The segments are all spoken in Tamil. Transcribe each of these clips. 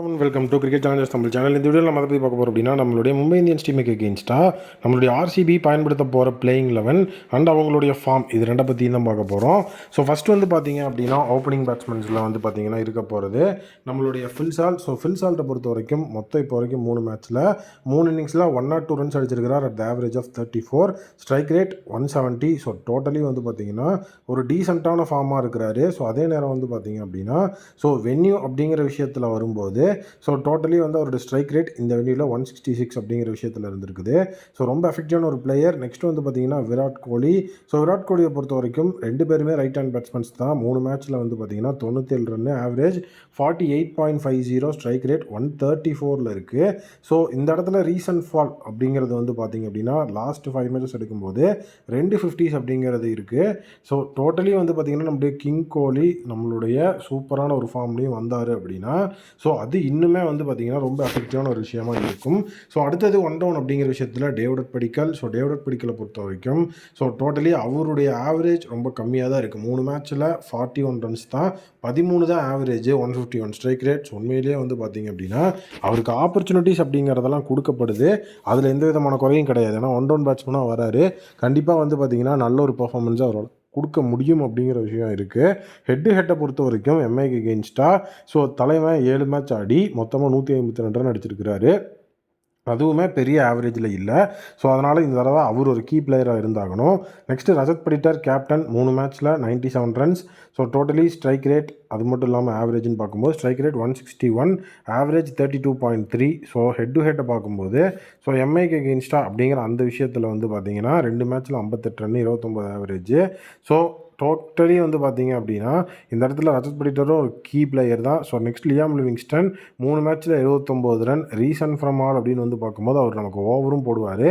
Welcome to cricket channels Tamil channel இந்த வீடியோ நம்ம பற்றி பார்க்க போகிறோம் அப்படின்னா நம்மளுடைய மும்பை இந்தியன்ஸ் டீமுக்கு எகெயின்ஸ்டாக நம்மளுடைய ஆர்சிபி பயன்படுத்த போகிற பிளேயிங் லெவன் அண்ட் அவங்களுடைய ஃபார்ம் இது ரெண்டை பற்றியும் தான் பார்க்க போகிறோம் ஸோ ஃபஸ்ட் வந்து பார்த்தீங்க அப்படின்னா ஓப்பனிங் பேட்ஸ்மேன்ஸில் வந்து பார்த்தீங்கன்னா இருக்க போகிறது நம்மளுடைய ஃபில்சால் ஸோ ஃபில்சால்ட்டை பொறுத்த வரைக்கும் மொத்தம் இப்போ வரைக்கும் மூணு மேட்ச்சில் மூணு இன்னிங்ஸில் one not two runs அடிச்சிருக்கிறார் at average of thirty four strike rate one seventy so totally வந்து பார்த்தீங்கன்னா ஒரு டீசெண்டான ஃபார்மாக இருக்கிறாரு. ஸோ அதே நேரம் வந்து பார்த்தீங்க அப்படின்னா ஸோ வென்யூ அப்படிங்கிற விஷயத்தில் வரும்போது ஸோ டோட்டலி வந்து அவரோட ஸ்ட்ரைக் ரேட் இந்த வென்யூவில் ஒன் சிக்ஸ்டி சிக்ஸ் அப்படிங்கிற விஷயத்தில் இருந்திருக்குது. ஸோ ரொம்ப எஃபெக்டிவான ஒரு பிளேயர் நெக்ஸ்ட் வந்து பார்த்தீங்கன்னா விராட் கோலி. ஸோ விராட் கோலியை பொறுத்த வரைக்கும் ரெண்டு பேருமே ரைட் ஹேண்ட் பேட்ஸ்மேன்ஸ் தான். மூணு மேட்ச்சில் வந்து பார்த்தீங்கன்னா தொண்ணூத்தேழு run average forty eight point five zero strike rate one thirty ஃபோரில் இருக்குது ஸோ இந்த இடத்துல ரீசன்ட் ஃபால் அப்படிங்கிறது வந்து பார்த்தீங்க அப்படின்னா லாஸ்ட் ஃபைவ் மேட்சஸ் எடுக்கும்போது ரெண்டு ஃபிஃப்டிஸ் அப்படிங்கிறது இருக்குது ஸோ டோட்டலி வந்து பார்த்தீங்கன்னா நம்முடைய கிங் கோலி நம்மளுடைய சூப்பரான ஒரு ஃபார்ம்லேயும் வந்தார் அப்படின்னா ஸோ அது இன்னுமே வந்து பார்த்தீங்கன்னா ரொம்ப எஃபெக்டிவான ஒரு விஷயமா இருக்கும். ஸோ அடுத்தது ஒன் டவுன் அப்படிங்கிற விஷயத்தில் டேவிட் படிக்கல். ஸோ டேவிட் படிக்கலை பொறுத்த வரைக்கும் ஸோ டோட்டலி அவருடைய ஆவரேஜ் ரொம்ப கம்மியாக தான் இருக்குது மூணு மேட்ச்சில் ஃபார்ட்டி ஒன் ரன்ஸ் தான். பதிமூணு தான் average one fifty one strike rates உண்மையிலேயே வந்து பார்த்தீங்க அப்படின்னா அவருக்கு ஆப்பர்ச்சுனிட்டிஸ் அப்படிங்கிறதெல்லாம் கொடுக்கப்படுது. அதில் எந்த விதமான குறையும் கிடையாது. ஏன்னா ஒன் டவுன் பேட்ஸ்மனாக வராரு. கண்டிப்பாக வந்து பார்த்தீங்கன்னா நல்ல ஒரு பர்ஃபார்மன்ஸாக அவரோட கொடுக்க முடியும் அப்படிங்கிற விஷயம் இருக்குது ஹெட்டு ஹெட்டை பொறுத்த வரைக்கும் எம்ஐக்கு கெயின்ஸ்டாக ஸோ தலைவன் ஏழு மேட்ச் ஆடி மொத்தமாக நூற்றி ஐம்பத்தி ரெண்டு ரன் அடிச்சிருக்கிறாரு. அதுவுமே பெரிய ஆவரேஜில் இல்லை. ஸோ அதனால் இந்த தடவை அவர் ஒரு கீ பிளேயராக இருந்தாகணும். நெக்ஸ்ட்டு ரஜத் படிட்டர் கேப்டன் மூணு மேட்ச்சில் ninety seven runs so totally strike rate அது மட்டும் இல்லாமல் ஆவரேஜ்னு பார்க்கும்போது strike rate one sixty one average thirty two point three so head to ஹெட்டை பார்க்கும்போது ஸோ எம்ஐக்கு எகெயின்ஸ்டா அப்படிங்கிற அந்த விஷயத்தில் வந்து பார்த்தீங்கன்னா ரெண்டு மேட்ச்சில் ஐம்பத்தெட்டு ரன் இருபத்தொம்பது ஆவரேஜ் ஸோ டோட்டலி வந்து பார்த்தீங்க அப்படின்னா இந்த இடத்துல ரஜத் படிட்டரும் ஒரு கீ பிளேயர் தான். ஸோ நெக்ஸ்ட் லியாம் லிவிங்ஸ்டன் மூணு மேட்ச்சில் எழுபத்தொம்போது ரன் ரீசன் ஃப்ரம் ஆல் அப்படின்னு வந்து பார்க்கும்போது அவர் நமக்கு ஓவரும் போடுவார்.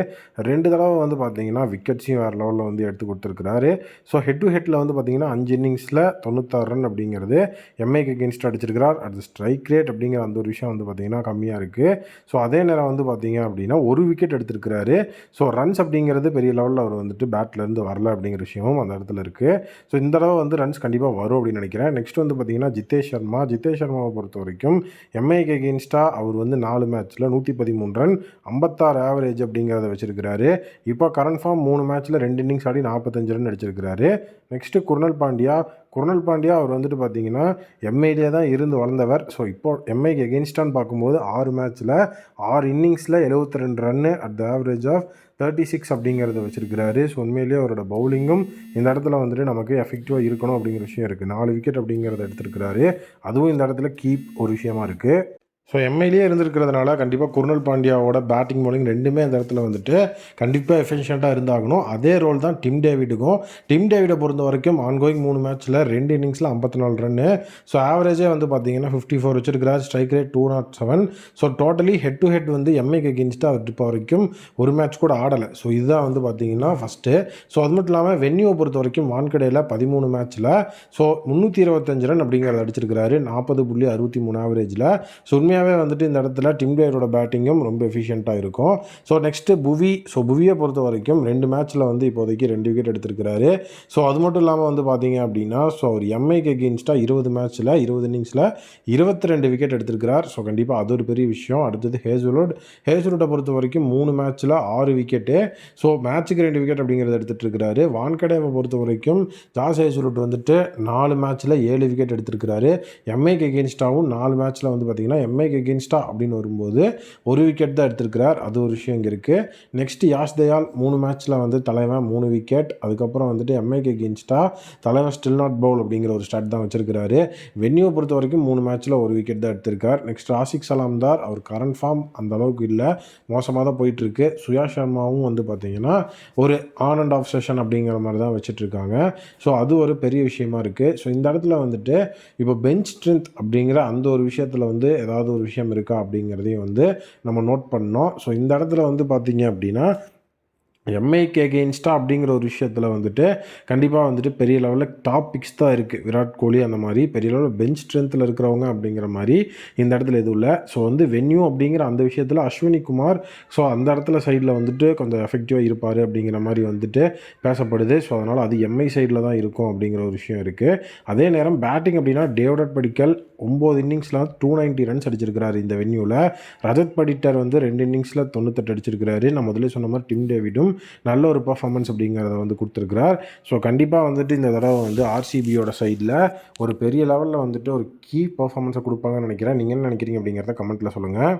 ரெண்டு தடவை வந்து பார்த்தீங்கன்னா விக்கெட்ஸையும் வேறு லெவலில் வந்து எடுத்து கொடுத்துருக்குறாரு. ஸோ ஹெட் டு ஹெட்டில் வந்து பார்த்தீங்கன்னா அஞ்சு இன்னிங்ஸில் தொண்ணூத்தாறு ரன் அப்படிங்கிறது எம்ஐக்கு அகேன்ஸ்ட் அடிச்சிருக்கிறார். அட் ஸ்ட்ரைக் ரேட் அப்படிங்கிற அந்த ஒரு விஷயம் வந்து பார்த்தீங்கன்னா கம்மியாக இருக்குது ஸோ அதே நேரம் வந்து பார்த்தீங்க அப்படின்னா ஒரு விக்கெட் எடுத்திருக்கிறாரு. ஸோ ரன்ஸ் அப்படிங்கிறது பெரிய லெவலில் அவர் வந்துட்டு பேட்லேருந்து வரல அப்படிங்கிற விஷயமும் அந்த இடத்துல இருக்குது ஸோ இந்த தடவை வந்து ரன்ஸ் கண்டிப்பாக வரும் அப்படின்னு நினைக்கிறேன். நெக்ஸ்ட் வந்து பார்த்தீங்கன்னா ஜித்தேஷ் சர்மா. ஜித்தேஷ் சர்மாவை பொறுத்த வரைக்கும் எம்ஐக்கு எகெயின்ஸ்டாக அவர் வந்து நாலு மேட்ச்சில் நூற்றி பதிமூணு ரன் ஐம்பத்தாறு ஆவரேஜ் அப்படிங்கிறத வச்சிருக்கிறாரு. இப்போ கரண்ட் ஃபார்ம் மூணு மேட்ச்சில் ரெண்டு இன்னிங்ஸ் ஆடி நாற்பத்தஞ்சு ரன் அடிச்சிருக்கிறாரு. நெக்ஸ்ட்டு குர்னல் பாண்டியா. குர்னல் பாண்டியா அவர் வந்துட்டு பார்த்தீங்கன்னா எம்ஐலேயே தான் இருந்து வளர்ந்தவர். ஸோ இப்போ எம்ஐக்கு எகெயின்ஸ்டான்னு பார்க்கும்போது ஆறு மேட்ச்சில் ஆறு இன்னிங்ஸில் எழுபத்தி ரெண்டு run at the average of thirty six அப்படிங்கிறத வச்சிருக்கிறாரு. ஸோ உண்மையிலேயே அவரோட பவுலிங்கும் இந்த இடத்துல வந்துட்டு நமக்கு எஃபெக்டிவாக இருக்கணும் அப்படிங்கிற விஷயம் இருக்குது நாலு விக்கெட் அப்படிங்கிறத எடுத்திருக்கிறாரு. அதுவும் இந்த இடத்துல கீப் ஒரு விஷயமா இருக்குது ஸோ எம்ஐலேயே இருந்திருக்கிறதுனால கண்டிப்பாக குருணல் பாண்டியாவோட பேட்டிங் பவுலிங் ரெண்டுமே அந்த இடத்துல வந்துட்டு கண்டிப்பாக எஃபிஷியண்ட்டாக இருந்தாகணும். அதே ரோல் தான் டிம் டேவிடுக்கும் டிம் டேவிடை பொறுத்த வரைக்கும் ஆன்கோயிங் மூணு மேட்ச்சில் ரெண்டு இன்னிங்ஸில் ஐம்பத்தி நாலு ரன்னு ஸோ ஆவரேஜே வந்து பார்த்தீங்கன்னா ஃபிஃப்டி ஃபோர் வச்சிருக்கிறார். Strike rate two not seven so totally head to head வந்து எம்ஐக்கு அகேன்ஸ்டாக அவர் இப்போ வரைக்கும் ஒரு மேட்ச் கூட ஆடலை. ஸோ இதுதான் வந்து பார்த்தீங்கன்னா ஃபஸ்ட்டு ஸோ அது மட்டும் இல்லாமல் வென்யூவை பொறுத்த வரைக்கும் வான்கடையில் பதிமூணு மேட்ச்சில் ஸோ முந்நூற்றி இருபத்தஞ்சு ரன் அப்படிங்கிறத அடிச்சிருக்கிறாரு. நாற்பது புள்ளி அறுபத்தி மூணு ஆவரேஜில் ஸோ உண்மையாகவே வந்துட்டு இந்த இடத்துல டிம் பிளேயரோட பேட்டிங்கும் ரொம்ப எஃபிஷியண்ட்டாக இருக்கும். ஸோ நெக்ஸ்ட்டு புவி ஸோ புவியை பொறுத்த வரைக்கும் ரெண்டு மேட்ச்சில் வந்து இப்போதைக்கு ரெண்டு விக்கெட் எடுத்திருக்கிறாரு. ஸோ அது மட்டும் இல்லாமல் வந்து பார்த்தீங்க அப்படின்னா ஸோ அவர் எம்ஐக்கு அகேன்ஸ்டாக இருபது மேட்ச்சில் இருபது இன்னிங்ஸில் இருபத்தி ரெண்டு விக்கெட் எடுத்திருக்கிறார். ஸோ கண்டிப்பாக அது ஒரு பெரிய விஷயம். அடுத்தது ஹேசுலுட் ஹேசுலுட்டை பொறுத்த வரைக்கும் மூணு மேட்ச்சில் ஆறு விக்கெட்டு ஸோ மேட்ச்சுக்கு ரெண்டு விக்கெட் அப்படிங்கிறத எடுத்துகிட்டு இருக்கிறாரு. வான்கடேவை பொறுத்த வரைக்கும் ஜாஸ் ஹேசுலுட் வந்துட்டு நாலு மேட்ச்சில் ஏழு விக்கெட் எடுத்திருக்கிறாரு. எம்ஐக்கு அகேன்ஸ்டாகவும் நாலு மேட்ச்சில் வந்து பார்த்தீங்கன்னா எம்ஐக்கு எகென்ஸ்டா அப்படின்னு வரும்போது ஒரு விக்கெட் தான் எடுத்திருக்கிறார். அது ஒரு விஷயம் இங்கே இருக்குது நெக்ஸ்ட் யாஷ் தயால் மூணு மேட்ச்சில் வந்து தலைவன் மூணு விக்கெட் அதுக்கப்புறம் வந்துட்டு எம்ஐக்கு எகென்ஸ்டா தலைவன் ஸ்டில் நாட் பவுல் அப்படிங்கிற ஒரு ஸ்டாட் தான் வச்சிருக்கிறாரு. வென்யூவை பொறுத்த வரைக்கும் மூணு மேட்ச்சில் ஒரு விக்கெட் தான் எடுத்திருக்கார். நெக்ஸ்ட் ஆசிக் சலாம்தார் அவர் கரண்ட் ஃபார்ம் அந்த அளவுக்கு இல்லை. மோசமாக தான் போயிட்டுருக்கு சுயா சர்மாவும் வந்து பார்த்தீங்கன்னா ஒரு ஆன் அண்ட் ஆஃப் செஷன் அப்படிங்கிற மாதிரி தான் வச்சிட்ருக்காங்க ஸோ அது ஒரு பெரிய விஷயமா இருக்குது ஸோ இந்த இடத்துல வந்துட்டு இப்போ பெஞ்ச் ஸ்ட்ரென்த் அப்படிங்கிற அந்த ஒரு விஷயத்தில் வந்து ஏதாவது ஒரு விஷயம் இருக்கா அப்படிங்கிறதையும் வந்து நம்ம நோட் பண்ணோம் ஸோ இந்த இடத்துல வந்து பார்த்தீங்க அப்படின்னா எம்ஐக்கு எகெயின்ஸ்டாக அப்படிங்கிற ஒரு விஷயத்தில் வந்துட்டு கண்டிப்பாக வந்துட்டு பெரிய லெவலில் டாபிக்ஸ் தான் இருக்குது விராட் கோலி அந்த மாதிரி பெரிய லெவலில் பெஞ்ச் ஸ்ட்ரென்த்தில் இருக்கிறவங்க அப்படிங்கிற மாதிரி இந்த இடத்துல எதுவும் இல்லை. ஸோ வந்து வென்யூ அப்படிங்கிற அந்த விஷயத்தில் அஸ்வினி குமார் ஸோ அந்த இடத்துல சைடில் வந்துட்டு கொஞ்சம் எஃபெக்டிவாக இருப்பார் அப்படிங்கிற மாதிரி வந்துட்டு பேசப்படுது. ஸோ அதனால் அது எம்ஐ சைடில் தான் இருக்கும் அப்படிங்கிற ஒரு விஷயம் இருக்குது அதே நேரம் பேட்டிங் அப்படின்னா டேவிட் படிக்கல் ஒம்பது இன்னிங்ஸில் டூ நைன்ட்டி ரன்ஸ் அடிச்சிருக்கிறாரு இந்த வென்யூவில் ரஜத் படிட்டர் வந்து ரெண்டு இன்னிங்ஸில் தொண்ணூத்தெட்டு அடிச்சிருக்கிறாரு. நான் முதல்ல சொன்ன மாதிரி டிம் டேவிடும் நல்ல ஒரு பர்ஃபார்மன்ஸ் அப்படிங்கிறத வந்து கொடுத்துருக்கிறார். ஸோ கண்டிப்பாக வந்துட்டு இந்த தடவை வந்து ஆர்சிபியோட சைடில் ஒரு பெரிய லெவலில் வந்துட்டு ஒரு கீ பர்ஃபார்மன்ஸை கொடுப்பாங்கன்னு நினைக்கிறேன். நீங்கள் என்ன நினைக்கிறீங்க அப்படிங்கிறத கமெண்ட்டில் சொல்லுங்கள்